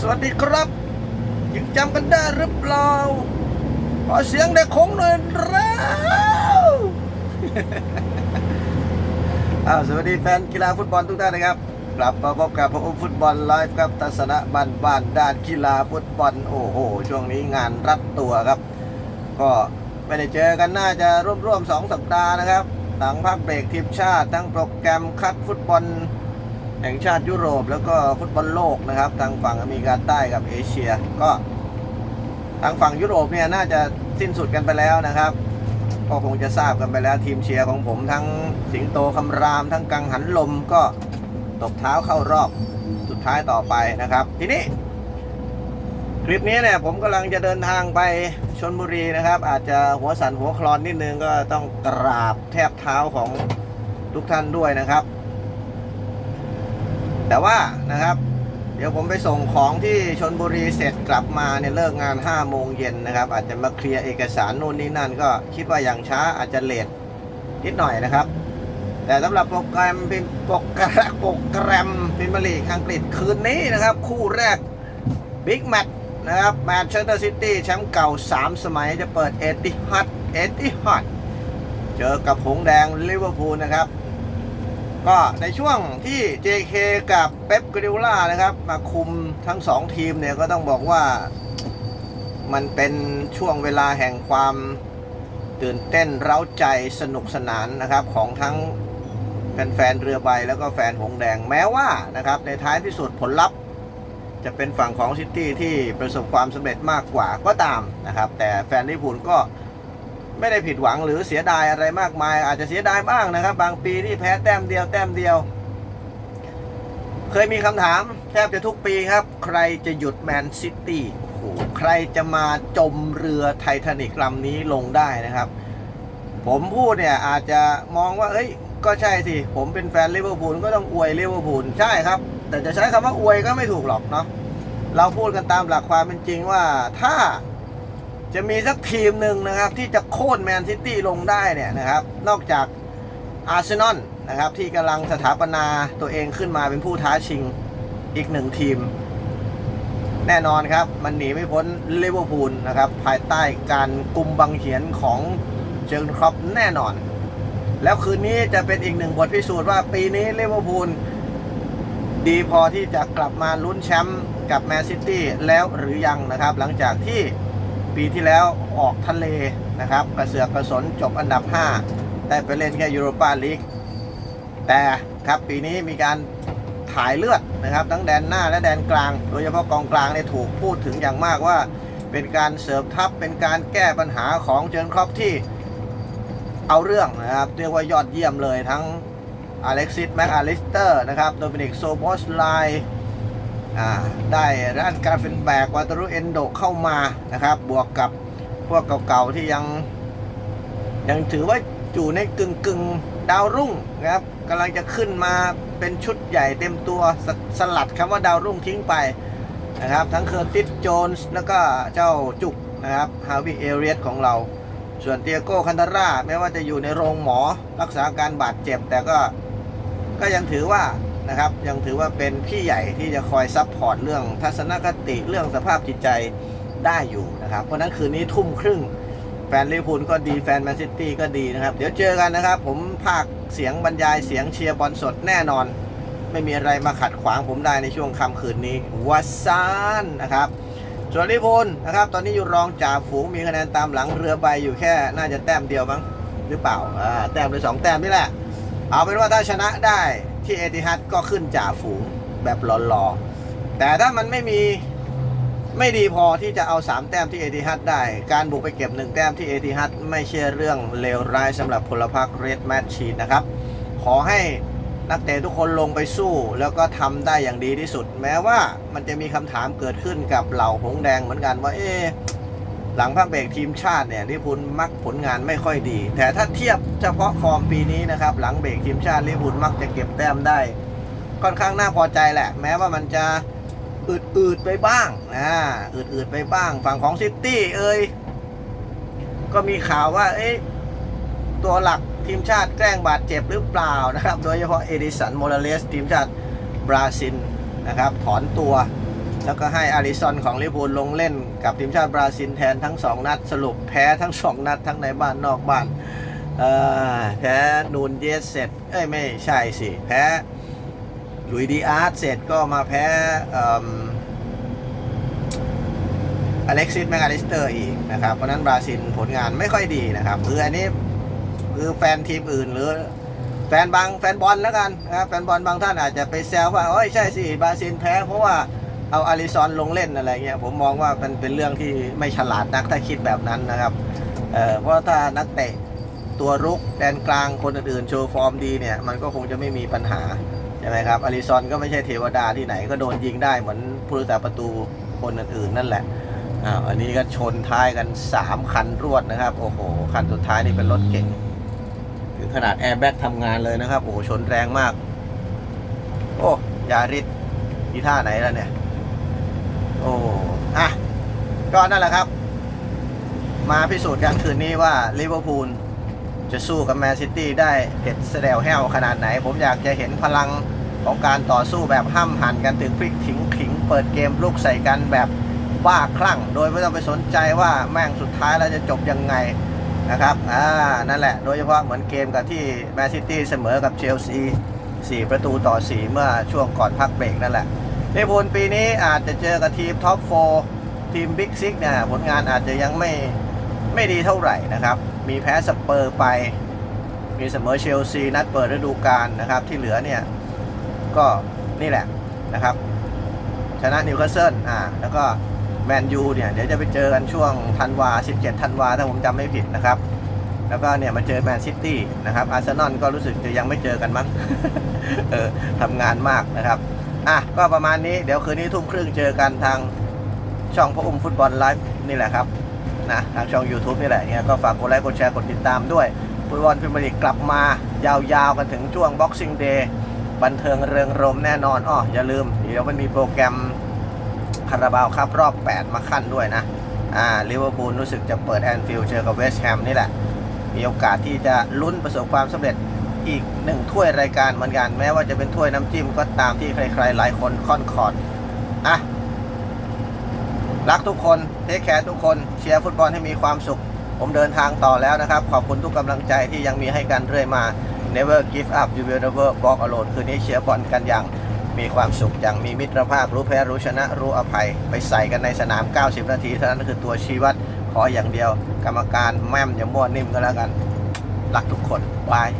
สวัสดีครับ ยังจำกันได้หรือเปล่าขอเสียงเด็กคงหน่อยแล้วอ้าวสวัสดีแฟนกีฬาฟุตบอลทุกท่านนะครับกลับมาพบกับผมฟุตบอลไลฟ์ครับทัศนะบ้านบ้านด้านกีฬาฟุตบอลโอ้โห ช่วงนี้งานรัดตัวครับ ก็ไม่ได้เจอกันน่าจะร่วมๆสองสัปดาห์นะครับหลังพักเบรกทีมชาติทั้งโปรแกรมคัดฟุตบอล แห่งชาติยุโรปแล้วก็ฟุตบอลโลกนะครับ ทางฝั่งอเมริกาใต้กับเอเชีย ก็ทางฝั่งยุโรปเนี่ยน่าจะสิ้นสุดกันไปแล้วนะครับก็คงจะทราบกันไปแล้วทีมเชียร์ของผมทั้งสิงโตคำราม ทั้งกังหันลมก็ตบเท้าเข้ารอบสุดท้ายต่อไปนะครับ ทีนี้ คลิปนี้เนี่ยผมกำลังจะเดินทางไปชนบุรีนะครับ อาจจะหัวสันหัวคลอนนิดนึงก็ต้องกราบแทบเท้าของทุกท่านด้วยนะครับ แต่ว่านะครับ เดี๋ยวผมไปส่งของที่ชนบุรีเสร็จกลับมาเนี่ยเลิกงาน5โมงเย็นนะครับ อาจจะมาเคลียร์เอกสารนู่นนี่นั่น ก็คิดว่าอย่างช้าอาจจะเลทนิดหน่อยนะครับ แต่สำหรับโปรแกรมพิมโปรแกรมโปรแกรมพิมพ์ลีกอังกฤษคืนนี้นะครับ คู่แรกบิ๊กแมตช์นะครับแมนเชสเตอร์ซิตี้แชมป์เก่า 3 สมัยจะเปิดเอติฮัดเอติฮัดเจอกับหงแดงลิเวอร์พูลนะครับ ก็ในช่วงที่ JK กับเป๊ปกริล่านะครับ มาคุมทั้งสองทีมเนี่ยก็ต้องบอกว่ามันเป็นช่วงเวลาแห่งความตื่นเต้นเร้าใจสนุกสนานนะครับของทั้งแฟนๆเรือใบแล้วก็แฟนหงแดงแม้ว่านะครับในท้ายที่สุดผลลัพธ์ จะเป็นฝั่งของซิตี้ที่ประสบความสำเร็จมากกว่าก็ตามนะครับ แต่แฟนลิเวอร์พูลก็ ไม่ได้ผิดหวังหรือเสียดายอะไรมากมาย อาจจะเสียดายบ้างนะครับ บางปีที่แพ้แต้มเดียวแต้มเดียว เคยมีคำถามแทบจะทุกปีครับ ใครจะหยุดแมนซิตี้โอ้โหใครจะมาจมเรือไททานิกลำนี้ลงได้นะครับ ผมพูดเนี่ยอาจจะมองว่าเอ้ยก็ใช่สิ ผมเป็นแฟนลิเวอร์พูลก็ต้องอวยลิเวอร์พูลใช่ครับ แต่จะใช้คำว่าอวยก็ไม่ถูกหรอกเนาะเราพูดกันตามหลักความเป็นจริงว่าถ้า จะมีสักทีมหนึ่งนะครับ ที่จะโค่นแมนซิตี้ลงได้เนี่ยนะครับ นอกจากอาร์เซนอลนะครับที่กำลังสถาปนาตัวเองขึ้นมาเป็นผู้ท้าชิงอีกหนึ่งทีม แน่นอนครับ มันหนีไม่พ้นลิเวอร์พูลนะครับ ภายใต้การกุมบังเขียนของเจอร์เกนครอปแน่นอน แล้วคืนนี้จะเป็นอีกหนึ่งบทพิสูจน์ว่าปีนี้ลิเวอร์พูลดีพอที่จะกลับมาลุ้นแชมป์กับแมนซิตี้แล้วหรือยังนะครับ หลังจากที่ ปีที่แล้วออกทะเลนะครับ กระเสือกกระสนจบอันดับ 5 ได้ไปเล่นแค่ยูโรปาลีกแต่ครับปีนี้มีการถ่ายเลือดนะครับ ทั้งแดนหน้าและแดนกลาง โดยเฉพาะกองกลางเนี่ยถูกพูดถึงอย่างมากว่า เป็นการเสริมทัพเป็นการแก้ปัญหาของเจนครอปที่เอาเรื่องนะครับเรียกว่ายอดเยี่ยมเลยทั้งอเล็กซิสแม็กอลิสเตอร์นะครับโดมินิกโซบอสไล ได้ร้านการเฟนแบกวาตารุเอนโดเข้ามานะครับ บวกกับพวกเก่าๆที่ยัง ยังถือว่าอยู่ในกึ่งกึ่งๆดาวรุ่งนะครับกำลังจะขึ้นมาเป็นชุดใหญ่เต็มตัวสสลัดคำว่าดาวรุ่งทิ้งไปนะครับ ทั้งเคอร์ติสโจนส์แล้วก็เจ้าจุกนะครับฮาวิเอเรียสของเรา ส่วนเตียโก้คันตาร่าแม้ว่าจะอยู่ในโรงหมอรักษาการบาดเจ็บ แต่ก็ก็ยังถือว่า นะครับ ยังถือว่าเป็นพี่ใหญ่ที่จะคอยซับพอร์ตเรื่องทัศนคติเรื่องสภาพจิตใจได้อยู่นะครับ เพราะฉะนั้นคืนนี้ทุ่มครึ่งแฟนลิเวอร์พูลก็ดีแฟนแมนซิตี้ก็ดีนะครับ เดี๋ยวเจอกันนะครับ ผมภาคเสียงบรรยายเสียงเชียร์บอลสดแน่นอน ไม่มีอะไรมาขัดขวางผมได้ในช่วงค่ำคืนนี้วัสซานนะครับส่วนลิเวอร์พูลนะครับ ตอนนี้อยู่รองจ่าฝูงมีคะแนนตามหลังเรือใบอยู่แค่น่าจะแต้มเดียวมั้งหรือเปล่าอ่าแต้มหรือสองแต้มนี่แหละ เอาเป็นว่าถ้าชนะได้ ที่เอติฮัดก็ขึ้นจ่าฝูงแบบหล่อๆแต่ถ้ามันไม่มีไม่ดีพอที่จะเอา 3 แต้มที่เอติฮัดได้ การบุกไปเก็บ 1 แต้มที่เอติฮัดไม่ใช่เรื่องเลวร้ายสำหรับพลพรรคเรดแมทชีนนะครับ ขอให้นักเตะทุกคนลงไปสู้ แล้วก็ทำได้อย่างดีที่สุด แม้ว่ามันจะมีคำถามเกิดขึ้นกับเหล่าหงแดงเหมือนกันว่าเอ๊ะ หลังพักเบรกทีมชาติเนี่ยลิพูลมักผลงานไม่ค่อยดี แต่ถ้าเทียบเฉพาะฟอร์มปีนี้นะครับ หลังเบรกทีมชาติลิพูลมักจะเก็บแต้มได้ ค่อนข้างน่าพอใจแหละ แม้ว่ามันจะอืดๆไปบ้างนะอืดๆไปบ้าง ฝั่งของซิตี้เอ้ยก็มีข่าวว่า เอ๊ะตัวหลักทีมชาติแกล้งบาดเจ็บหรือเปล่านะครับ โดยเฉพาะเอดิสันโมราเลสทีมชาติบราซิลนะครับ ถอนตัว แล้วก็ให้อาริซอนของลิเวอร์พูลลงเล่นกับทีมชาติบราซิลแทนทั้ง 2 นัด สรุปแพ้ทั้ง 2 นัด ทั้งในบ้านนอกบ้านแพ้นูนเยสเสร็จเอ้ยไม่ใช่สิ แพ้ลุยดีอาร์ตเสร็จก็มาแพ้อเล็กซิสแมคอาลิสเตอร์อีกนะครับ เพราะฉะนั้นบราซิลผลงานไม่ค่อยดีนะครับคืออันนี้คือแฟนทีมอื่นหรือแฟนบางแฟนบอลแล้วกันนะครับแฟนบอลบางท่านอาจจะไปแซวว่าโอ้ยใช่สิบราซิลแพ้เพราะว่า เอาอาริซอนลงเล่นอะไรเงี้ยผมมองว่ามันเป็นเรื่องที่ไม่ฉลาดนักถ้าคิดแบบนั้นนะครับเเพราะถ้านักเตะตัวรุกแดนกลางคนอื่นๆโชว์ฟอร์มดีเนี่ยมันก็คงจะไม่มีปัญหาใช่ไหมครับอาริซอนก็ไม่ใช่เทวดาที่ไหนก็โดนยิงได้เหมือนผู้รักษาประตูคนอื่นๆนั่นแหละอ้าวอันนี้ก็ชนท้ายกัน 3 คันรวดนะครับ โอ้โห คันสุดท้ายนี่เป็นรถเก่งถึงขนาดแอร์แบ็กทำงานเลยนะครับ โอ้โชนแรงมาก โอ้ยาริสที่ท่าไหนแล้วเนี่ย อ้อะก็นั่นแหละครับ มาพิสูจน์กันคืนนี้ว่าลิเวอร์พูลจะสู้กับแมนซิตี้ได้เด็ดเสดวแห้วขนาดไหน ผมอยากจะเห็นพลังของการต่อสู้แบบห้ำหันกันถึงพลิกถิงขิง เปิดเกมลุกใส่กันแบบบ้าคลั่ง โดยไม่ต้องไปสนใจว่าแม่งสุดท้ายแล้วจะจบยังไงนะครับ อ่า นั่นแหละ โดยเฉพาะเหมือนเกมกับที่แมนซิตี้เสมอกับเชลซี 4 ประตูต่อ 4 เมื่อช่วงก่อนพักเบรกนั่นแหละ ลิเวอร์พูลปีนี้อาจจะเจอกับทีมท็อป4ทีมบิ๊กซิกเนี่ยผลงานอาจจะยังไม่ไม่ดีเท่าไหร่นะครับ มีแพ้สเปอร์ไป มีเสมอเชลซีนัดเปิดฤดูกาลนะครับ ที่เหลือเนี่ย ก็นี่แหละนะครับ ชนะนิวคาสเซิลอ่าแล้วก็แมนยูเนี่ย เดี๋ยวจะไปเจอกันช่วงธันวา 17 ธันวา ถ้าผมจำไม่ผิดนะครับ แล้วก็เนี่ยมาเจอแมนซิตี้นะครับอาร์เซนอลก็รู้สึกจะยังไม่เจอกันมั้งเออทำงานมากนะครับ อะก็ประมาณนี้เดี๋ยวคืนนี้ทุ่มครึ่งเจอกันทางช่องพระอุ้มฟุตบอลไลฟ์นี่แหละครับนะทางช่อง YouTube นี่แหละเนี่ยก็ฝากกดไลค์กดแชร์กดติดตามด้วยฟุตบอลพรีเมียร์ลีกกลับมายาวๆกันถึงช่วง Boxing Day บันเทิงเริงรมแน่นอนอ้ออย่าลืม เดี๋ยวมันมีโปรแกรมคาราบาวครับรอบ 8 มาขั้นด้วยนะอ่าลิเวอร์พูลรู้สึกจะเปิดแอนฟิลด์เจอกับเวสต์แฮมนี่แหละ มีโอกาสที่จะลุ้นประสบความสำเร็จ อีกหนึ่งถ้วยรายการเหมือนกัน แม้ว่าจะเป็นถ้วยน้ำจิ้มก็ตามที่ใครๆหลายคนค่อนคอดอะรักทุกคนเทคแคร์ทุกคนเชียร์ฟุตบอลให้มีความสุข ผมเดินทางต่อแล้วนะครับ ขอบคุณทุกกำลังใจที่ยังมีให้กันเรื่อยมา never give up you will never walk alone คืนนี้เชียร์บอลกันอย่างมีความสุขอย่างมีมิตรภาพรู้แพ้รู้ชนะรู้อภัย ไปใส่กันในสนาม 90 นาทีเท่านั้นคือตัวชี้วัดขออย่างเดียว กรรมการแม่มอย่ามั่วนิ่มก็แล้วกัน รักทุกคนบาย